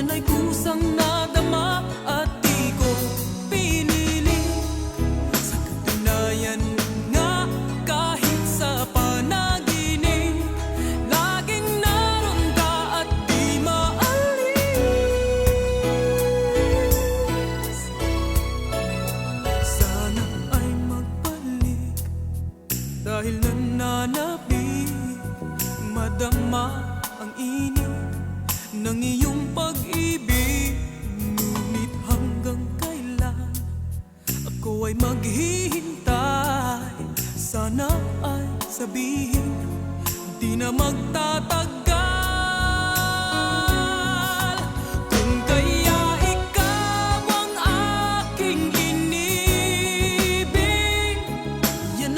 Yan ay kusang at di pinili. Sa katunayan nga kahit sa panaginip Laging naroon ka at di maalis. Sana ay magbalik dahil nananabik Madama ang init ng iyong pag-ibig. Ako ay maghihintay. Sana ay sabihin Di na magtatagal